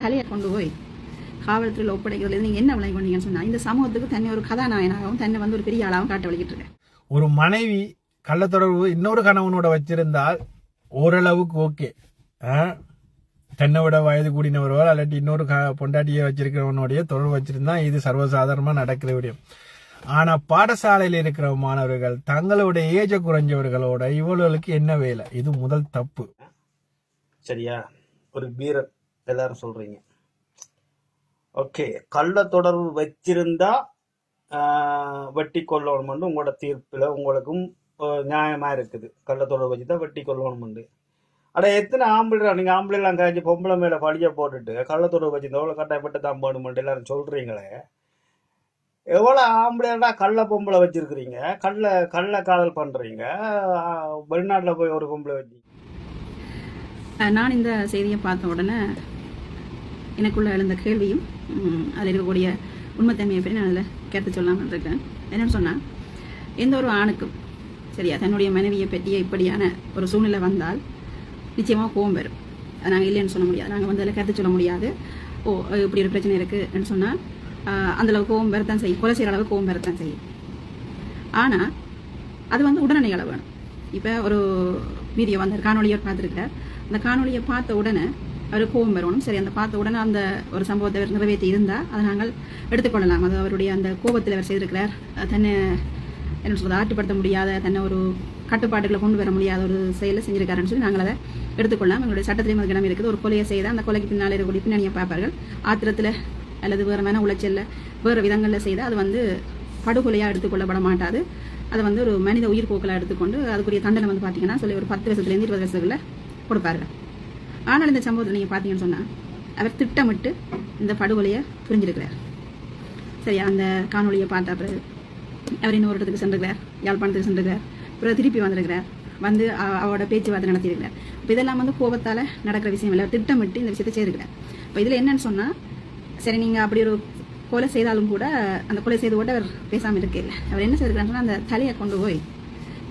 தலையை கொண்டு போய் காவல்துறையில் ஒப்படைக்கிறது நீங்கள் என்ன விளங்கி கொண்டீங்கன்னு சொன்னால் இந்த சமூகத்துக்கு தன்னை ஒரு கதாநாயகனாகவும் தன்னை வந்து ஒரு பெரிய ஆளாகவும் காட்ட வலிக்கிட்டு இருக்கேன் ஒரு மனைவி கள்ளத்தொடர்பு இன்னொரு கணவனோட வச்சிருந்தால் ஓரளவுக்கு ஓகே. தன்னை விட வயது கூடினவரோ இல்லாட்டி இன்னொரு க பொண்டாட்டியை வச்சிருக்கிறவனுடைய தொடர்பு வச்சிருந்தா இது சர்வசாதாரணமா நடக்கிற விடயம். ஆனா பாடசாலையில் இருக்கிற மாணவர்கள் தங்களோட ஏஜ குறைஞ்சவர்களோட இவர்களுக்கு என்ன வேலை? இது முதல் தப்பு. சரியா? ஒரு வீரர். எல்லாரும் சொல்றீங்க. ஓகே கள்ள தொடர்பு வச்சிருந்தா வெட்டி கொள்ளணும்னு உங்களோட தீர்ப்பில் உங்களுக்கும் நியாயமாக நியாயமா இருக்குது. கள்ள தொடர்பு வச்சு தான் வெட்டி கொள்ளணும்னு அட எத்தனை ஆம்பளை நீங்கள் ஆம்பளைலாம் காய்ச்சி பொம்பளை மேலே பழியை போட்டுட்டு கள்ள தொடர்பு வச்சிருந்தா கட்டாயப்பட்டு தான் போகணும்னு எல்லாரும் சொல்கிறீங்களே எவ்வளோ ஆம்பளைடா கள்ள பொம்பளை வச்சுருக்குறீங்க? கள்ள கள்ள காதல் பண்ணுறீங்க வெளிநாட்டில் போய் ஒரு பொம்பளை வச்சு நான் இந்த செய்தியை பார்த்த உடனே எனக்குள்ள எழுந்த கேள்வியும் அதில் இருக்கக்கூடிய உண்மைத்தன்மையை பற்றி நான் அதில் கேட்டு சொல்லாமல் இருக்கேன். என்னன்னு சொன்னால் எந்த ஒரு ஆணுக்கும் சரியா தன்னுடைய மனைவியை பற்றிய இப்படியான ஒரு சூழ்நிலை வந்தால் நிச்சயமாக கோவம் வரும். அது நாங்கள் இல்லைன்னு சொல்ல முடியாது. நாங்கள் வந்து அதில் கருத்து சொல்ல முடியாது. ஓ இப்படி ஒரு பிரச்சனை இருக்குன்னு சொன்னால் அந்தளவு கோவம் வரத்தான் செய்யும். கொலை செய்கிற அளவு கோவம் வரத்தான் செய்யும். ஆனால் அது வந்து உடனடி அளவு வேணும். இப்போ ஒரு வீடியோ வந்து காணொலியோர் பார்த்துருக்கார் அந்த காணொலியை பார்த்த உடனே அவர் கோபம் வரணும் சரி அந்த பார்த்த உடனே அந்த ஒரு சம்பவத்தை அவர் நிறைவேற்றி இருந்தால் அதை நாங்கள் எடுத்துக்கொள்ளலாம். அது அவருடைய அந்த கோபத்தில் அவர் செய்திருக்கிறார். தன்னை என்ன சொல்றது ஆட்டுப்படுத்த முடியாத தன்னை ஒரு கட்டுப்பாட்டுகளை கொண்டு வர முடியாத ஒரு செயலை செஞ்சிருக்காருன்னு சொல்லி நாங்கள் அதை எடுத்துக்கொள்ளலாம். எங்களுடைய சட்டத்திலையும் அதுக்கு இடம் இருக்குது. ஒரு கொலையை செய்தால் அந்த கொலைக்கு பின்னால் இருக்கக்கூடிய பின்னணியை பார்ப்பார்கள். ஆத்திரத்தில் அல்லது வேறு மன உளைச்சலில் வேறு விதங்களில் செய்தால் அது வந்து படுகொலையாக எடுத்துக்கொள்ளப்பட மாட்டாது. அதை வந்து ஒரு மனித உயிர் எடுத்துக்கொண்டு அதுக்குரிய தண்டனை வந்து பார்த்தீங்கன்னா சொல்லி ஒரு பத்து வருஷத்துலேருந்து இருபது வருஷத்துக்குள்ள கொடுப்பாரு ஆனால் இந்த சம்பவத்தில் நீங்கள் பார்த்தீங்கன்னு சொன்னால் அவர் திட்டமிட்டு இந்த படுகொலையை புரிஞ்சிருக்கிறார். சரியா? அந்த காணொலியை பார்த்த பிறகு அவர் இன்னொரு இடத்துக்கு சென்றிருக்கிறார். யாழ்ப்பாணத்துக்கு சென்றிருக்கிறார். பிறகு திருப்பி வந்திருக்கிறார். வந்து அவரோட பேச்சுவார்த்தை நடத்தியிருக்கிறார். இப்போ இதெல்லாம் வந்து கோபத்தால் நடக்கிற விஷயம் இல்லை. திட்டமிட்டு இந்த விஷயத்தை செய்திருக்கிறார். இப்போ இதில் என்னன்னு சொன்னால் சரி நீங்கள் அப்படி ஒரு கொலை செய்தாலும் கூட அந்த கொலை செய்து கூட அவர் பேசாமல் இருக்கல அவர் என்ன செய்திருக்காருன்னு அந்த தலையை கொண்டு போய்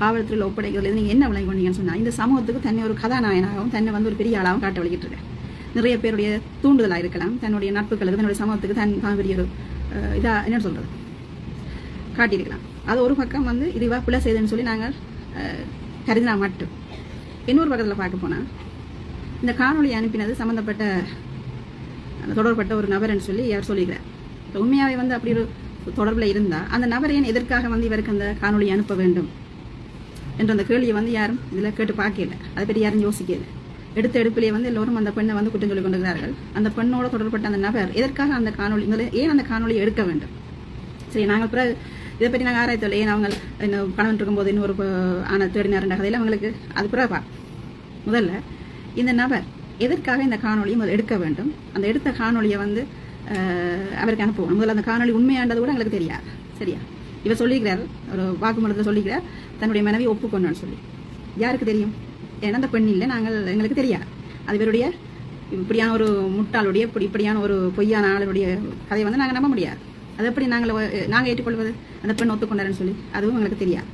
காவல்துறையில் ஒப்படைக்கிறது நீங்கள் என்ன விளங்கி கொண்டீங்கன்னு சொன்னால் இந்த சமூகத்துக்கு தன்னை ஒரு கதாநாயகனாகவும் தன்னை வந்து ஒரு பெரிய ஆளாகவும் காட்ட வலிக்கிட்டு இருக்கேன் நிறைய பேருடைய தூண்டுதலாக இருக்கலாம் தன்னுடைய நட்புகளுக்கு தன்னுடைய சமூகத்துக்கு தன் தான் பெரிய ஒரு இதாக என்ன சொல்கிறது காட்டியிருக்கலாம். அது ஒரு பக்கம் வந்து இதுவாக பிள்ளை செய்துன்னு சொல்லி நாங்கள் கருதினா மட்டும். இன்னொரு பக்கத்தில் பார்க்க போனால் இந்த காணொலி அனுப்பினது சம்மந்தப்பட்ட தொடர்பட்ட ஒரு நபர்னு சொல்லி அவர் சொல்லிக்கிறார். இப்போ உண்மையாகவே வந்து அப்படி ஒரு தொடர்பில் இருந்தால் அந்த நபர் ஏன் எதற்காக வந்து இவருக்கு அந்த காணொலி அனுப்ப வேண்டும்? என்ற அந்த கேள்வியை வந்து யாரும் இதில் கேட்டு பார்க்கல. அதை பற்றி யாரும் யோசிக்கல. எடுத்த எடுப்பிலேயே வந்து எல்லோரும் அந்த பெண்ணை வந்து குற்றம் சொல்லிக் கொண்டிருக்கிறார்கள். அந்த பெண்ணோட தொடர்பட்ட அந்த நபர் எதற்காக அந்த காணொளி முதல்ல ஏன் அந்த காணொலியை எடுக்க வேண்டும்? சரி நாங்கள் பிறகு இதை பற்றி நாங்கள் ஆராய்த்தோம் ஏன் அவங்க இன்னும் கணவன் இருக்கும்போது இன்னொரு ப- ஆன தேடினார் கதையில் அவங்களுக்கு அது பிறகு பா முதல்ல இந்த நபர் எதற்காக இந்த காணொலியை முதல் எடுக்க வேண்டும்? அந்த எடுத்த காணொலியை வந்து அவருக்கு அனுப்புவோம். முதல்ல அந்த காணொளி உண்மையானது கூட எங்களுக்கு தெரியாது. சரியா? இவர் சொல்லிக்கிறார் ஒரு வாக்குமூலத்தில் சொல்லிக்கிறார் தன்னுடைய மனைவி ஒப்புக்கொண்டோன்னு சொல்லி. யாருக்கு தெரியும்? ஏன்னா அந்த பெண் இல்லை நாங்கள் எங்களுக்கு தெரியாது. அது இவருடைய இப்படியான ஒரு முட்டாளுடைய இப்படி இப்படியான ஒரு பொய்யான ஆளுடைய கதையை வந்து நாங்கள் நம்ப முடியாது. அது எப்படி நாங்கள் நாங்கள் ஏற்றுக்கொள்வது? அந்த பெண் ஒத்துக்கொண்டாருன்னு சொல்லி. அதுவும் எங்களுக்கு தெரியாது.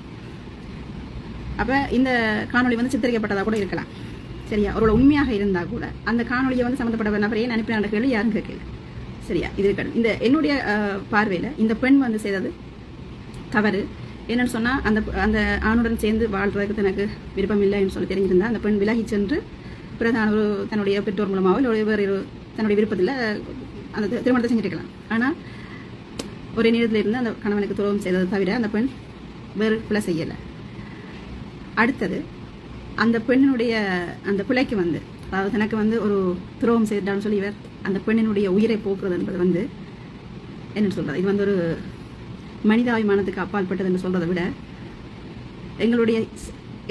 அப்போ இந்த காணொளி வந்து சித்தரிக்கப்பட்டதாக கூட இருக்கலாம். சரியா? அவரோட உண்மையாக இருந்தால் கூட அந்த காணொளியை வந்து சம்மந்தப்பட்ட நபர் ஏன் அனுப்பின கேள்வி யாரும் கேட்கல சரியா? இது இருக்கட்டும். இந்த என்னுடைய பார்வையில் இந்த பெண் வந்து செய்தது தவறு. என்னென்னு சொன்னால் அந்த அந்த ஆணுடன் சேர்ந்து வாழ்றதுக்கு தனக்கு விருப்பம் இல்லைன்னு சொல்லி தெரிஞ்சிருந்தால் அந்த பெண் விலகி சென்று பிரதான ஒரு தன்னுடைய பெற்றோர் மூலமாகவோ இல்லை வேறு ஒரு தன்னுடைய விருப்பத்தில் அந்த திருமணத்தை செஞ்சுருக்கலாம். ஆனால் ஒரே நேரத்தில் இருந்து அந்த கணவனுக்கு துரோகம் செய்ததை தவிர அந்த பெண் வேறு பிள்ளை செய்யலை. அடுத்தது அந்த பெண்ணினுடைய அந்த பிள்ளைக்கு வந்து அதாவது தனக்கு வந்து ஒரு துரோகம் செய்தான்னு சொல்லி இவர் அந்த பெண்ணினுடைய உயிரை போக்குறது என்பது வந்து என்ன சொல்கிறது இது வந்து ஒரு மனிதாபிமானத்துக்கு அப்பாற்பட்டதுன்னு என்று சொல்றதை விட எங்களுடைய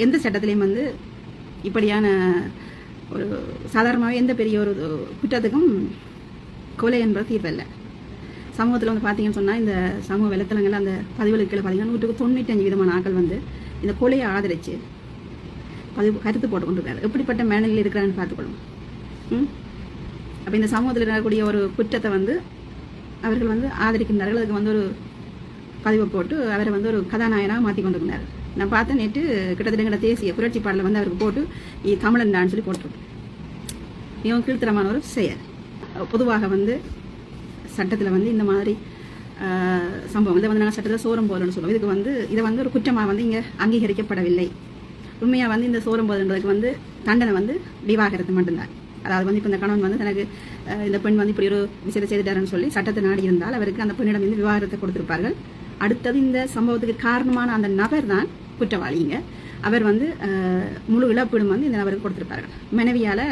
எந்த சட்டத்திலையும் வந்து இப்படியான ஒரு சாதாரணமாகவே எந்த பெரிய ஒரு குற்றத்துக்கும் கொலை என்பது தீர்வல்ல சமூகத்தில் வந்து பார்த்தீங்கன்னு சொன்னால் இந்த சமூக வலைத்தளங்கள் அந்த பதிவுகளுக்கு கீழே பார்த்தீங்கன்னா நூற்றுக்கு தொண்ணூற்றஞ்சு விதமான ஆக்கள் வந்து இந்த கொலையை ஆதரித்து பதிவு கருத்து போட்டு கொண்டிருக்காரு எப்படிப்பட்ட மேனலில் இருக்கிறான்னு பார்த்துக்கொள்ளும். அப்போ இந்த சமூகத்தில் இருக்கக்கூடிய ஒரு குற்றத்தை வந்து அவர்கள் வந்து ஆதரிக்கின்றார்கள். அதுக்கு வந்து ஒரு பதிவை போட்டு அவரை வந்து ஒரு கதாநாயகனாக மாற்றி கொண்டிருந்தார். நான் பார்த்தேன் நேற்று கிட்டத்தட்ட எங்களோட தேசிய புரட்சி பாடலை வந்து அவருக்கு போட்டு தமிழன் தான் சொல்லி போட்டிருக்கு. மிகவும் கீழ்த்தரமான ஒரு செயல். பொதுவாக வந்து சட்டத்தில் வந்து இந்த மாதிரி சம்பவம். இதை வந்து நாங்கள் சட்டத்தில் சோரம் போதல்னு சொல்லுவோம். இதுக்கு வந்து இதை வந்து ஒரு குற்றமாக வந்து இங்கே அங்கீகரிக்கப்படவில்லை. உண்மையாக வந்து இந்த சோரம் போதல்ன்றதுக்கு வந்து தண்டனை வந்து விவாகரத்து மட்டும்தான். அதாவது வந்து இப்போ இந்த கணவன் வந்து தனக்கு இந்த பெண் வந்து இப்படி ஒரு விஷயத்தை செய்துட்டாருன்னு சொல்லி சட்டத்தை நாடி இருந்தால் அவருக்கு அந்த பெண்ணிடம் வந்து விவாகரத்தை கொடுத்துருப்பார்கள். அடுத்தது இந்த சம்பவத்துக்கு காரணமான அந்த நபர் தான் குற்றவாளிங்க. அவர் வந்து முழு இழப்பீடும் வந்து இந்த நபருக்கு கொடுத்துருப்பார்கள் மனைவியால்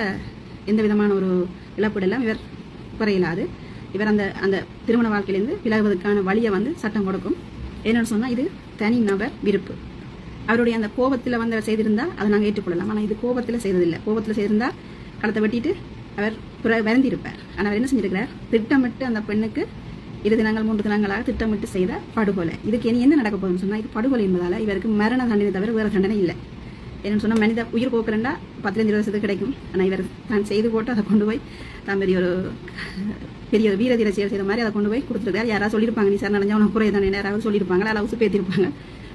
எந்த விதமான ஒரு இழப்பீடெல்லாம் இவர் குறையலாது. இவர் அந்த அந்த திருமண வாழ்க்கையிலேருந்து விலகுவதற்கான வழியை வந்து சட்டம் கொடுக்கும். என்னென்னு சொன்னால் இது தனி நபர் விருப்பு. அவருடைய அந்த கோபத்தில் வந்து அவர் செய்திருந்தால் அதை நாங்கள் ஏற்றுக்கொள்ளலாம். ஆனால் இது கோபத்தில் செய்ததில்லை. கோபத்தில் செய்திருந்தால் களத்தை வெட்டிட்டு அவர் பிற- வருந்திருப்பார் ஆனால் அவர் என்ன செஞ்சிருக்கிறார்? திட்டமிட்டு அந்த பெண்ணுக்கு இரு தினங்கள் மூன்று தினங்களாக திட்டமிட்டு செய்த படுகொலை. இதுக்கு இனி என்ன நடக்க போகுதுன்னு சொன்னால் இது படுகொலை என்பதால் இவருக்கு மரண தண்டனை தவிர வேறு தண்டனை இல்லை. என்னன்னு சொன்னால் மனித உயிர் போக்குறண்டா பத்திரஞ்சு வருஷத்துக்கு கிடைக்கும். ஆனால் இவர் தான் செய்து போட்டு அதை கொண்டு போய் தான் பெரிய ஒரு பெரிய ஒரு வீர தீர செயல் செய்த மாதிரி அதை கொண்டு போய் கொடுத்துருக்காரு. யாராவது சொல்லியிருப்பாங்க நீ சார் நடஞ்சா உனக்கு குறை தானே யாராவது சொல்லியிருப்பாங்களா? அல்ல உசு பேத்திருப்பாங்க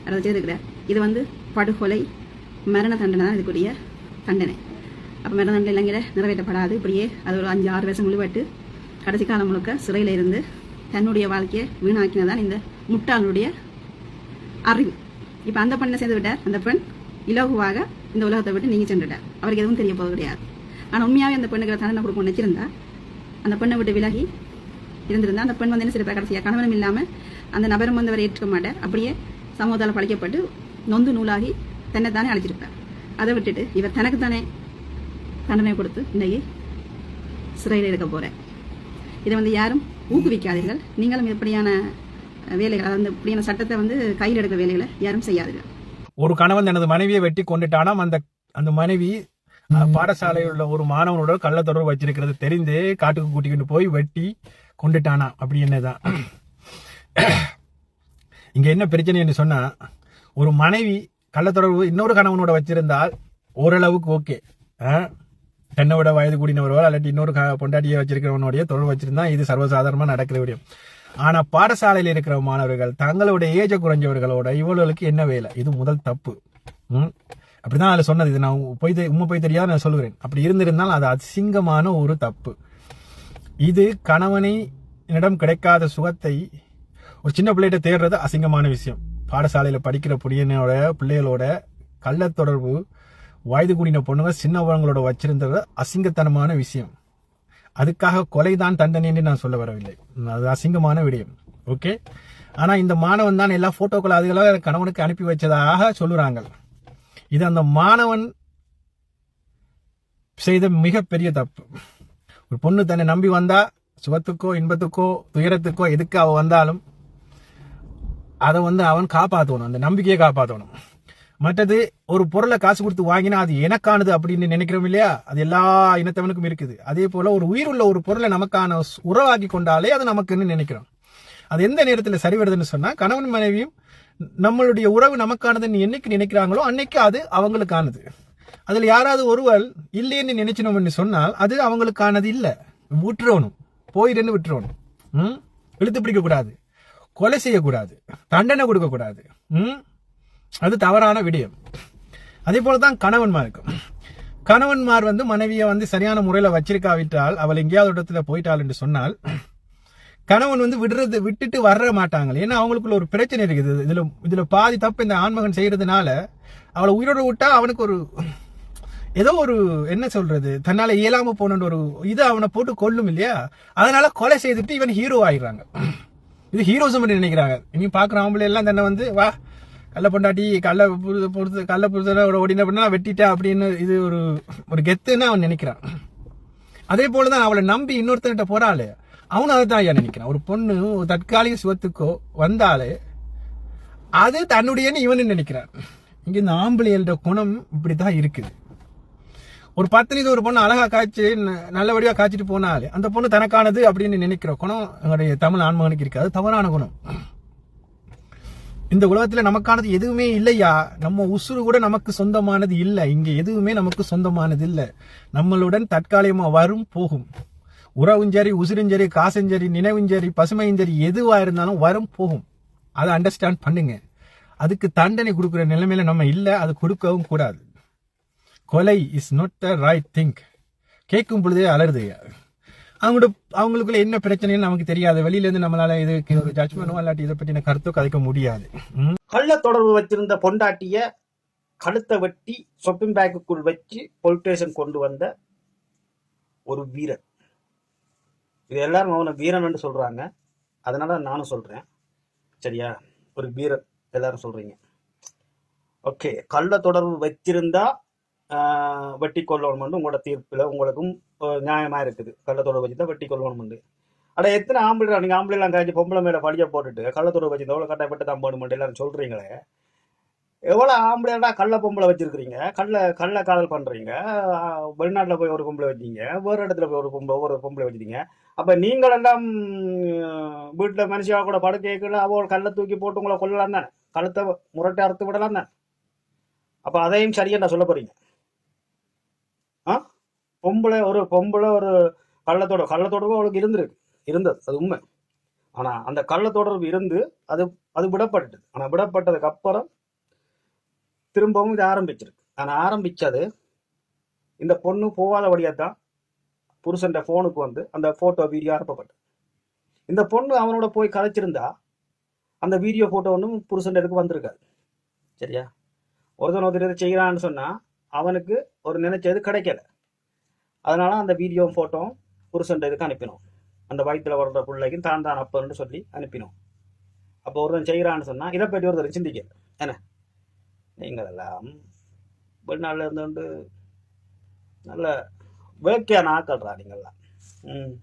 அதை செய்திருக்கிறார் இது வந்து படுகொலை மரண தண்டனை தான் இதுக்குரிய தண்டனை. அப்போ மரண தண்டனை இலங்கையில நிறைவேற்றப்படாது. இப்படியே அது ஒரு அஞ்சு ஆறு வருஷம் முழுவட்டு கடைசி காலம் முழுக்க சிறையில் இருந்து தன்னுடைய வாழ்க்கையை வீணாக்கினதான் இந்த முட்டாளுடைய அறிவு. இப்போ அந்த பெண்ணை சேர்ந்து விட்டார். அந்த பெண் இலகுவாக இந்த உலகத்தை விட்டு நீங்க சென்றுட்டார். அவருக்கு எதுவும் தெரிய போவது கிடையாது. ஆனால் உண்மையாகவே அந்த பெண்ணுக்கு தண்டனை கொடுக்கணும்னு நினைச்சிருந்தா அந்த பெண்ணை விட்டு விலகி இருந்திருந்தா அந்த பெண் வந்து என்ன செய்ய கடைசியாக கணவனும் இல்லாமல் அந்த நபரும் வந்து அவரை ஏற்றுக்க மாட்டார். அப்படியே சமூகத்தால் பழிக்கப்பட்டு நொந்து நூலாகி தன்னைத்தானே அழைச்சிருப்பார். அதை விட்டுட்டு இவர் தனக்கு தானே தண்டனை கொடுத்து இன்னைக்கு சிறையில் இருக்க போகிறேன் இதை வந்து யாரும் ஊக்குவிக்காதீர்கள். நீங்களும் இப்படியான வேலைகள் அதாவது இப்படியான சட்டத்தை வந்து கையில் எடுக்க வேலைகளை யாரும் செய்யாதீர்கள். ஒரு கணவன் தனது மனைவியை வெட்டி கொண்டுட்டானாம். அந்த அந்த மனைவி பாடசாலையில் உள்ள ஒரு மாணவனோட கள்ள தொடர்பு வச்சிருக்கிறது. தெரிந்து காட்டுக்கு கூட்டிக்கிட்டு போய் வெட்டி கொண்டுட்டானா. அப்படி என்னதான். இங்க என்ன பிரச்சனைன்னு சொன்னா ஒரு மனைவி கள்ள தொடர்பு இன்னொரு கணவனோட வச்சிருந்தால் ஓரளவுக்கு ஓகே. தென்னை விட வயது கூடினவரோ இல்லாட்டி இன்னொரு பொண்டாட்டியை வச்சிருக்கிறவனுடைய தொழில் வச்சிருந்தா இது சர்வசாதாரணமா நடக்கிற விடியும். ஆனா பாடசாலையில் இருக்கிற மாணவர்கள் தங்களுடைய ஏஜ குறைஞ்சவர்களோட இவர்களுக்கு என்ன வேலை? இது முதல் தப்பு. அப்படிதான் அதுல சொன்னது. இது நான் போய் உண்மை போய் தெரியாத நான் சொல்லுகிறேன். அப்படி இருந்திருந்தால் அது அசிங்கமான ஒரு தப்பு. இது கணவனை இடம் கிடைக்காத சுகத்தை ஒரு சின்ன பிள்ளைகிட்ட தேடுறது அசிங்கமான விஷயம். பாடசாலையில படிக்கிற புரியனோட பிள்ளைகளோட கள்ள தொடர்பு வயது கூடின பொண்ணுங்க சின்னவங்களோட வச்சிருந்தது அசிங்கத்தனமான விஷயம். அதுக்காக கொலைதான் தண்டனைன்னு நான் சொல்ல வரவில்லை. அது அசிங்கமான விடயம். ஓகே? ஆனா இந்த மாணவன் தான் எல்லா போட்டோக்கள் அதுகளாக கணவனுக்கு அனுப்பி வச்சதாக சொல்லுறாங்க. இது அந்த மாணவன் செய்த மிகப்பெரிய தப்பு. ஒரு பொண்ணு தன்னை நம்பி வந்தா சுகத்துக்கோ இன்பத்துக்கோ துயரத்துக்கோ எதுக்கு அவ வந்தாலும் அதை வந்து அவன் காப்பாற்றணும் அந்த நம்பிக்கையை காப்பாற்றணும் மற்றது ஒரு பொருளை காசு கொடுத்து வாங்கினா அது எனக்கானது அப்படின்னு நினைக்கிறோம் இல்லையா? அது எல்லா இனத்தவனுக்கும் இருக்குது. அதே போல ஒரு உயிர் உள்ள ஒரு பொருளை நமக்கான உறவாக்கி கொண்டாலே அது நமக்குன்னு நினைக்கிறோம். அது எந்த நேரத்தில் சரி வருதுன்னு சொன்னா கணவன் மனைவியும் நம்மளுடைய உறவு நமக்கானதுன்னு என்னைக்கு நினைக்கிறாங்களோ அன்னைக்கு அது அவங்களுக்கானது. அதுல யாராவது ஒருவர் இல்லைன்னு நினைச்சினோம்னு சொன்னால் அது அவங்களுக்கானது இல்லை. விட்டுறணும். போயிடுன்னு விட்டுறணும். ம்? இழுத்து பிடிக்க கூடாது. கொலை செய்யக்கூடாது தண்டனை கொடுக்க கூடாது. ம்? அது தவறான விடயம். அதே போலதான் கணவன்மாருக்கும் கணவன்மார் வந்து மனைவியை வந்து சரியான முறையில் வச்சிருக்காவிட்டால் அவள் எங்கேயாவது இடத்துல போயிட்டாள் என்று சொன்னால் கணவன் வந்து விடுறது விட்டுட்டு வர மாட்டாங்க ஏன்னா அவங்களுக்குள்ள ஒரு பிரச்சனை இருக்குது. இதுல இதுல பாதி தப்பு இந்த ஆண்மகன் செய்யறதுனால அவளை உயிரோடு விட்டா அவனுக்கு ஒரு ஏதோ ஒரு என்ன சொல்றது தன்னால இயலாம போன ஒரு இது அவனை போட்டு கொல்லும் இல்லையா? அதனால கொலை செய்துட்டு இவன் ஹீரோ ஆயிடுறாங்க. இது ஹீரோசம் நினைக்கிறாங்க. இனி பாக்குற ஆம்பளை எல்லாம் தன்னை வந்து வா கள்ள பொண்டாட்டி கள்ள புருது பொறுத்து கள்ள புருத்தனோட ஓடின பண்ணா வெட்டிட்டேன் அப்படின்னு இது ஒரு ஒரு கெத்துன்னு அவன் நினைக்கிறான். அதே போலதான் அவளை நம்பி இன்னொருத்தன்கிட்ட போறாளே அவனும் அதை தான் ஐயா நினைக்கிறான். ஒரு பொண்ணு தற்காலிக சுகத்துக்கோ வந்தாலே அது தன்னுடையன்னு இவனு நினைக்கிறான். இங்க இந்த ஆம்பளையோட குணம் இப்படித்தான் இருக்குது. ஒரு பத்தினிது ஒரு பொண்ணு அழகா காய்ச்சி ந- நல்லபடியா காய்ச்சிட்டு போனாலே அந்த பொண்ணு தனக்கானது அப்படின்னு நினைக்கிற குணம் எங்களுடைய தமிழ் ஆன்மகனுக்கு இருக்காது. தவறான குணம். இந்த உலகத்துல நமக்கானது எதுவுமே இல்லையா? நம்ம உசுறு கூட நமக்கு சொந்தமானது இல்லை. இங்க எதுவுமே நமக்கு சொந்தமானது இல்லை. நம்மளுடன் தற்காலிகமா வரும் போகும். உறவும் சரி உசுரும் சரி காசும் சரி நினைவும் சரி பசுமையும் சரி எதுவா இருந்தாலும் வரும் போகும். அதை அண்டர்ஸ்டாண்ட் பண்ணுங்க. அதுக்கு தண்டனை கொடுக்குற நிலைமையில நம்ம இல்லை அது கொடுக்கவும் கூடாது. கொலை is not the right thing கேட்கும் பொழுதே அலறுது. அவங்களோட அவங்களுக்குள்ள என்ன பிரச்சனைன்னு நமக்கு தெரியாது. வெளியில இருந்து நம்மளால இதுக்கு ஒரு இல்லாட்டி இதை பற்றின கருத்தோ கதைக்க முடியாது. கள்ள தொடர்பு வச்சிருந்த பொண்டாட்டிய கழுத்தை வெட்டி ஷொப்பிங் பேக்குக்குள் வச்சு போலீஸ் கொண்டு வந்த ஒரு வீரன். இது எல்லாரும் அவனை வீரன் சொல்றாங்க. அதனால நானும் சொல்றேன். சரியா? ஒரு வீரன். எல்லாரும் சொல்றீங்க. ஓகே. கள்ள தொடர்பு வச்சிருந்தா வெட்டி கொள்ளணும்னு உங்களோட தீர்ப்பில் உங்களுக்கும் நியாயமாக இருக்குது. கள்ளத்தோடு வச்சு தான் வெட்டி கொள்ளணும் அட எத்தனை ஆம்பளை நீங்கள் ஆம்பளைலாம் கழிச்சு காய்ச்சி பொம்பளை மேலே பழிய போட்டுட்டு கள்ளத்தோடு வச்சு எவ்வளோ கட்டாயப்பட்டு தான் போடணும் எல்லாரும் சொல்கிறீங்களே எவ்வளோ ஆம்பளைடா கள்ள பொம்பளை வச்சுருக்கிறீங்க? கள்ள கள்ள காதல் பண்ணுறீங்க வெளிநாட்டில் போய் ஒரு பொம்பளை வச்சீங்க. வேறு இடத்துல போய் ஒரு பொம்பளை ஒரு பொம்பளை வச்சிருக்கீங்க அப்போ நீங்களெல்லாம் வீட்டில் மனுஷியாக கூட படுக்கைக்குள்ள அவள் ஒரு கல்லை தூக்கி போட்டு உங்களை கொல்லலாம் தானே கழுத்தை முரட்டை அறுத்து விடலாம் தானே அப்போ அதையும் சரியா சொல்ல போகிறீங்க பொம்பளை ஒரு பொம்பளை ஒரு கள்ளத்தொடர் கள்ளத்தொடர்பு அவளுக்கு இருந்திருக்கு இருந்தது அது உண்மை. ஆனால் அந்த கள்ளத்தொடர்பு இருந்து அது அது விடப்பட்டது. ஆனால் விடப்பட்டதுக்கு அப்புறம் திரும்பவும் இது ஆரம்பிச்சிருக்கு. ஆனால் ஆரம்பித்தது இந்த பொண்ணு போகாத வழியா தான் புருஷன் ஃபோனுக்கு வந்து அந்த ஃபோட்டோ வீடியோ அனுப்பப்பட்டது. இந்த பொண்ணு அவனோட போய் கதைச்சிருந்தா அந்த வீடியோ ஃபோட்டோ ஒன்றும் புருஷன் எடுக்க வந்திருக்காது. சரியா? ஒருத்தன் ஒருத்தர் இதை செய்கிறான்னு சொன்னால் அவனுக்கு ஒரு நினைச்சது கிடைக்கல. அதனால் அந்த வீடியோ ஃபோட்டோ புருஷன் இதுக்கு அனுப்பினோம். அந்த வயிற்றில் வர்ற பிள்ளைக்கும் தான் தான் அப்பன்னு சொல்லி அனுப்பினோம். அப்போ ஒருத்தன் செய்கிறான்னு சொன்னால் இதை பற்றி ஒருத்தர் சிந்திக்க. என்ன? நீங்கள் எல்லாம் வெளிநாட்டில் இருந்துட்டு நல்ல வேக்கையான ஆக்கள்றா நீங்கள்லாம். ம்.